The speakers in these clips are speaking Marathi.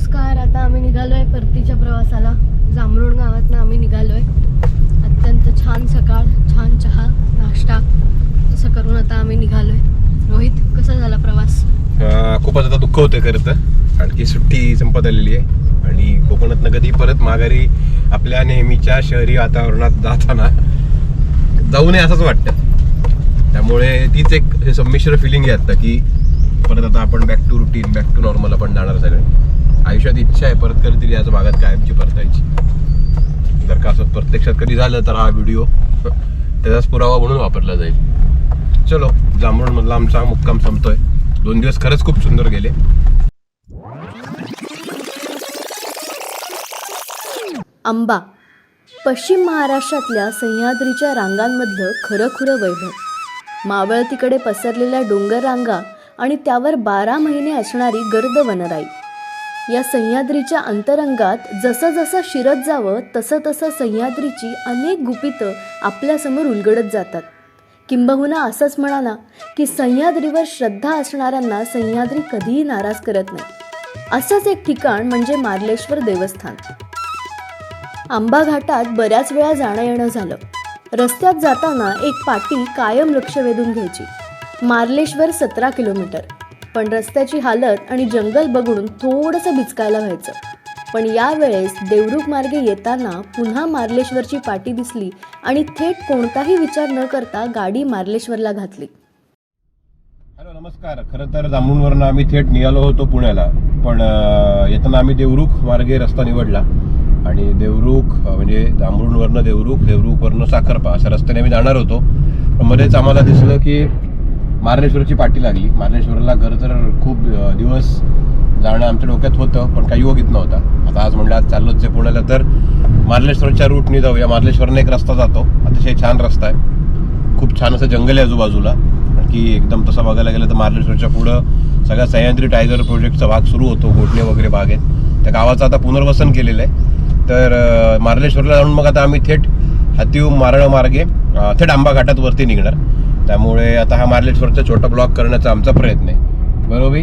नमस्कार आता आम्ही निघालोय परतीच्या प्रवासाला. जांभरुण गावातनं आम्ही निघालोय. अत्यंत छान सकाळ छान चहा नाश्ता असं करून आता आम्ही निघालोय. रोहित कसा झाला प्रवास? खूपच आता दुःख होतं खरं तर. आणखी सुट्टी संपत आलेली आहे. आणि कोकणातनं कधी परत माघारी आपल्या नेहमीच्या शहरी वातावरणात जाताना जाऊ नये असंच वाटतं. त्यामुळे तीच एक संमिश्र फिलिंग आहे आता की परत आता आपण back to routine back to normal आपण जाणार सगळे. आयुष्यात इच्छा आहे परत कधीतरी याच भागात कायमची परतायची. जर का असं प्रत्यक्षात कधी झालं तर हा व्हिडिओ त्याचाच पुरावा म्हणून वापरला जाईल. चलो जांभूळ मधला आमचा मुक्काम संपतोय. दोन दिवस खरंच खूप सुंदर गेले. आंबा पश्चिम महाराष्ट्रातल्या सह्याद्रीच्या रांगांमधलं खरं खुरं वैभव मावळतीकडे पसरलेल्या डोंगर रांगा आणि त्यावर बारा महिने असणारी गर्द वनराई. या सह्याद्रीच्या अंतरंगात जसं जसं शिरत जावं तसं तसं सह्याद्रीची अनेक गुपितं आपल्यासमोर उलगडत जातात. किंबहुना असंच म्हणाला की सह्याद्रीवर श्रद्धा असणाऱ्यांना सह्याद्री कधीही नाराज करत नाही. असंच एक ठिकाण म्हणजे मार्लेश्वर देवस्थान. आंबा घाटात बऱ्याच वेळा जाणं येणं झालं. रस्त्यात जाताना एक पाटी कायम लक्ष वेधून घ्यायची. मार्लेश्वर सतरा किलोमीटर. पण रस्त्याची हालत आणि जंगल बघून थोडंसं भिचकायला व्हायचं. पण यावेळेस देवरुख मार्गे येताना पुन्हा मार्लेश्वरची पाटी दिसली आणि थेट कोणताही विचार न करता गाडी मार्लेश्वरला घातली. हॅलो नमस्कार. खरं तर जांभूळवरनं आम्ही थेट निघालो होतो पुण्याला पण येताना आम्ही देवरुख मार्गे रस्ता निवडला आणि देवरुख म्हणजे जांभूळवरनं देवरुख देवरुखवरनं साखरपा अशा रस्त्याने आम्ही जाणार होतो. पण मध्येच आम्हाला दिसलं की मार्लेश्वरची पाठी लागली. मार्लेश्वरला घर तर खूप दिवस जाणं आमच्या डोक्यात होतं पण काही योग येत नव्हता. आता आज म्हणलं आज चाललोच आहे पुण्याला. तर मार्लेश्वरच्या रूटने जाऊया. मार्लेश्वरने एक रस्ता जातो. अतिशय छान रस्ता आहे. खूप छान असं जंगल आहे आजूबाजूला. की एकदम तसं बघायला गेलं तर मार्लेश्वरच्या पुढं सगळा सह्याद्री टायगर प्रोजेक्टचा भाग सुरू होतो गोटणे वगैरे भाग आहेत त्या गावाचं आता पुनर्वसन केलेलं आहे. तर मार्लेश्वरला जाऊन मग आता आम्ही थेट हातीव मारळ मार्गे थेट आंबा घाटात वरती निघणार. त्यामुळे आता हा मार्लेश्वरचा छोटा ब्लॉक करण्याचा आमचा प्रयत्न आहे. बरोबर?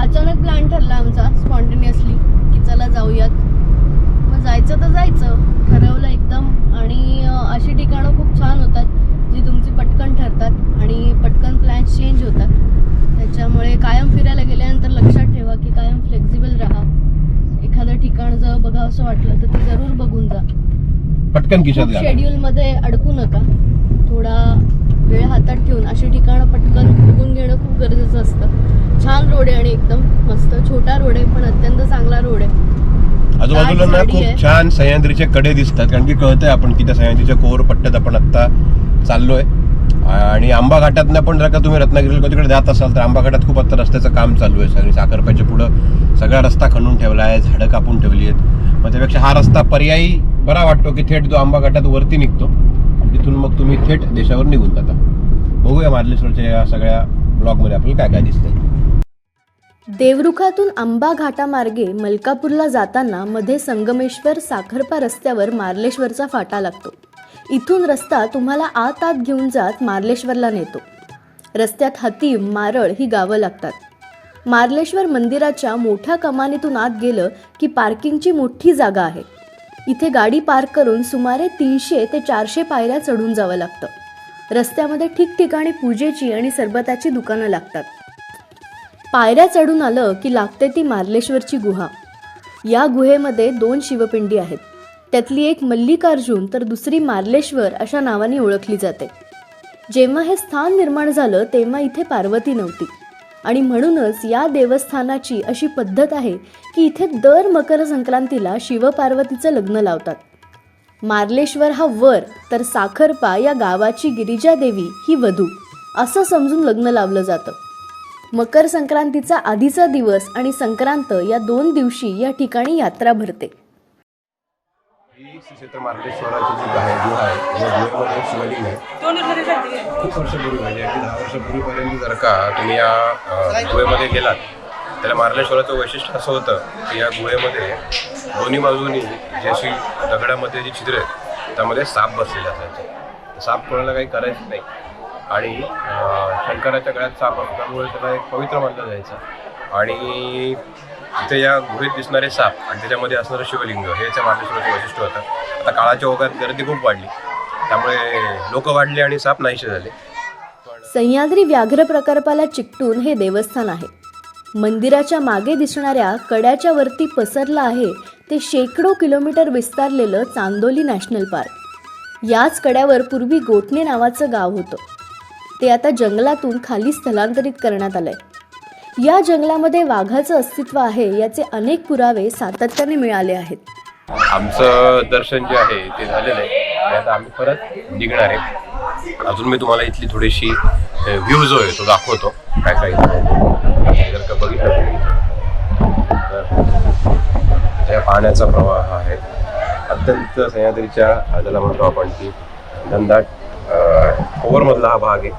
अचानक प्लॅन ठरला आमचा स्पॉन्टेनियसली की चला जाऊयात. मग जायचं तर जायचं ठरवलं एकदम. आणि अशी ठिकाणं खूप छान होतात जी तुमची पटकन ठरतात आणि पटकन प्लॅन चेंज होतात. त्याच्यामुळे कायम फिरायला गेल्यानंतर लक्षात ठेवा की कायम फ्लेक्झिबल राहा. एखादं ठिकाण जर बघावं असं वाटलं तर ते जरूर बघून जा. पटकन घाला. शेड्यूलमध्ये अडकू नका थोडा वेळ हातात ठेवून अशी ठिकाणं पटकन बघून घेणं खूप गरजेचं असतं. छान रोड आहे आणि एकदम मस्त. छोटा रोड आहे पण अत्यंत चांगला रोड आहे. आजूबाजूला ना. खूप छान सह्याद्रीचे कडे दिसतात. कारण की कळतंय आपण की त्या सह्याद्रीच्या कोर पट्ट्यात आपण आत्ता चाललोय. आणि आंबा घाटातनं पण जर का तुम्ही रत्नागिरीला तिकडे जात असाल तर आंबा घाटात खूप आता रस्त्याचं काम चालू आहे. सगळी साखरप्याच्या पुढं सगळा रस्ता खणून ठेवला आहे झाडं कापून ठेवली आहेत. मग त्यापेक्षा हा रस्ता पर्यायी बरा वाटतो की थेट जो आंबा घाटात वरती निघतो तिथून मग तुम्ही थेट देशावर निघून जाता. बघूया मार्लेश्वरच्या या सगळ्या ब्लॉगमध्ये आपल्याला काय काय दिसतंय. देवरुखातून आंबा घाटामार्गे मलकापूरला जाताना मध्ये संगमेश्वर साखरपा रस्त्यावर मार्लेश्वरचा फाटा लागतो. इथून रस्ता तुम्हाला आत आत घेऊन जात मार्लेश्वरला नेतो. रस्त्यात हती मारळ ही गावं लागतात. मार्लेश्वर मंदिराच्या मोठ्या कमानीतून आत गेलं की पार्किंगची मोठी जागा आहे. इथे गाडी पार्क करून सुमारे तीनशे ते चारशे पायऱ्या चढून जावं लागतं. रस्त्यामध्ये ठिकठिकाणी पूजेची आणि सरबताची दुकानं लागतात. पायऱ्या चढून आलं की लागते ती मार्लेश्वरची गुहा. या गुहेमध्ये दोन शिवपिंडी आहेत. त्यातली एक मल्लिकार्जुन तर दुसरी मार्लेश्वर अशा नावाने ओळखली जाते. जेव्हा हे स्थान निर्माण झालं तेव्हा इथे पार्वती नव्हती. आणि म्हणूनच या देवस्थानाची अशी पद्धत आहे की इथे दर मकर संक्रांतीला शिवपार्वतीचं लग्न लावतात. मार्लेश्वर हा वर तर साखरपा या गावाची गिरिजा देवी ही वधू असं समजून लग्न लावलं जातं. मकर संक्रांतीचा आधीचा दिवस आणि संक्रांत या दोन दिवशी या ठिकाणी यात्रा भरते. ही श्री क्षेत्र जी आहे गुहा आहे या गुहेमध्ये शिवलिंग आहे खूप वर्षापूर्वी म्हणजे अगदी दहा वर्षापूर्वीपर्यंत जर का तुम्ही या गुहेमध्ये गेलात त्याला मार्लेश्वराचं वैशिष्ट्य असं होतं की या गुहेमध्ये दोन्ही बाजूनी जी अशी दगडामध्ये जी छिद्र आहेत त्यामध्ये साप बसलेले असायचे. साप कोणाला काही करायचं नाही. आणि शंकराच्या गळ्यात साप असल्यामुळे त्याला एक पवित्र मानलं जायचं. आणि तिथे या गुहेत दिसणारे साप आणि त्याच्यामध्ये असणारं शिवलिंग हे याच्या मार्लेश्वराचं वैशिष्ट्य होतं. आता काळाच्या ओघात गर्दी खूप वाढली. त्यामुळे लोक वाढले आणि साप नाहीसे झाले. सह्याद्री व्याघ्र प्रकल्पाला चिकटून हे देवस्थान आहे. मंदिराच्या मागे दिसणाऱ्या कड्याच्या वरती पसरलं आहे ते शेकडो किलोमीटर विस्तारलेलं चांदोली नॅशनल पार्क. याच कड्यावर पूर्वी गोठणे नावाचं गाव होतं. ते आता जंगलातून खाली स्थलांतरित करण्यात आलंय. या जंगलामध्ये वाघाचं अस्तित्व आहे याचे अनेक पुरावे सातत्याने मिळाले आहेत. आमचं दर्शन जे आहे ते झालेलं आहे. आता आम्ही परत निघणार आहे. अजून मी तुम्हाला इथली थोडीशी व्ह्यू जो आहे तो दाखवतो. काय काय बघितलं तुम्ही तर त्या पाण्याचा प्रवाह आहे. अत्यंत सह्याद्रीच्या ज्याला म्हणतो आपण की धंदाट ओव्हरमधला हा भाग आहे.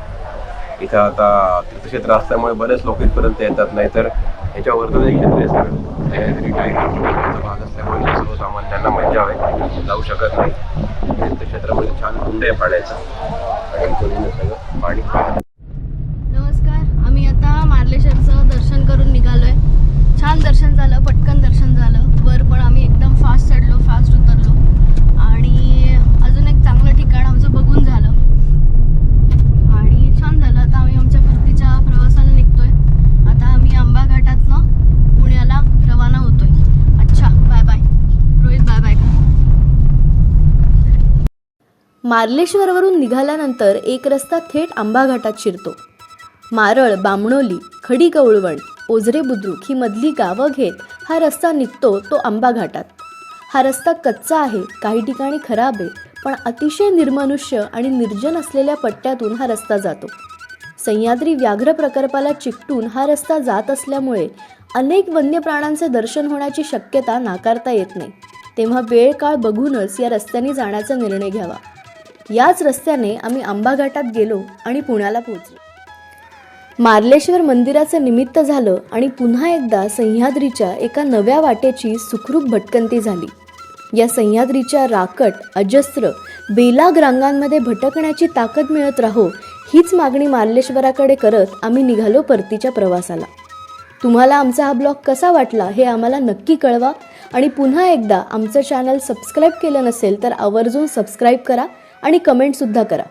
इथं आता तीर्थक्षेत्र असल्यामुळे बरेच लोक इथपर्यंत येतात. नाहीतर ह्याच्यावरचं वर्धन क्षेत्र आहे सगळं सह्याद्री टायगरचा भाग असल्यामुळे सर्वसामान्यांना मजा आहे जाऊ शकत नाही. तीर्थक्षेत्रामध्ये छान कुंड आहे पाण्याचं आणि इकडून सगळं पाणी पाहत नमस्कार आम्ही आता मार्लेश्वरचं दर्शन करून निघालोय छान दर्शन झालं पटकन दर्शन झालं. वर पण आम्ही एकदम फास्ट चढलो फास्ट उतरलो. आणि अजून एक चांगलं ठिकाण आमचं बघून झालं. आणि छान झालं. आता आम्ही आमच्या परतीच्या प्रवासाला निघतोय. आता आम्ही आंबा घाटातनं पुण्याला रवाना होतोय. अच्छा bye bye Rohit bye bye मार्लेश्वरवरून निघाल्यानंतर एक रस्ता थेट आंबा घाटात शिरतो. मारळ बामणोली खडी गवळवण ओझरे बुद्रुक ही मधली गावं घेत हा रस्ता निघतो तो आंबा घाटात हा रस्ता कच्चा आहे काही ठिकाणी खराब आहे पण अतिशय निर्मनुष्य आणि निर्जन असलेल्या पट्ट्यातून हा रस्ता जातो. सह्याद्री व्याघ्र प्रकल्पाला चिकटून हा रस्ता जात असल्यामुळे अनेक वन्य प्राण्यांचे दर्शन होण्याची शक्यता नाकारता येत नाही. तेव्हा वेळ काळ बघूनच या रस्त्याने जाण्याचा निर्णय घ्यावा. याच रस्त्याने आम्ही आंबा घाटात गेलो आणि पुण्याला पोहोचलो. मार्लेश्वर मंदिराचं निमित्त झालं आणि पुन्हा एकदा सह्याद्रीच्या एका नव्या वाटेची सुखरूप भटकंती झाली. या सह्याद्रीच्या राकट अजस्त्र बेलाग रांगांमध्ये भटकण्याची ताकद मिळत राहो हीच मागणी मार्लेश्वराकडे करत आम्ही निघालो परतीच्या प्रवासाला. तुम्हाला आमचा हा ब्लॉग कसा वाटला हे आम्हाला नक्की कळवा आणि पुन्हा एकदा आमचं चॅनल सबस्क्राईब केलं नसेल तर आवर्जून सबस्क्राईब करा आणि कमेंटसुद्धा करा.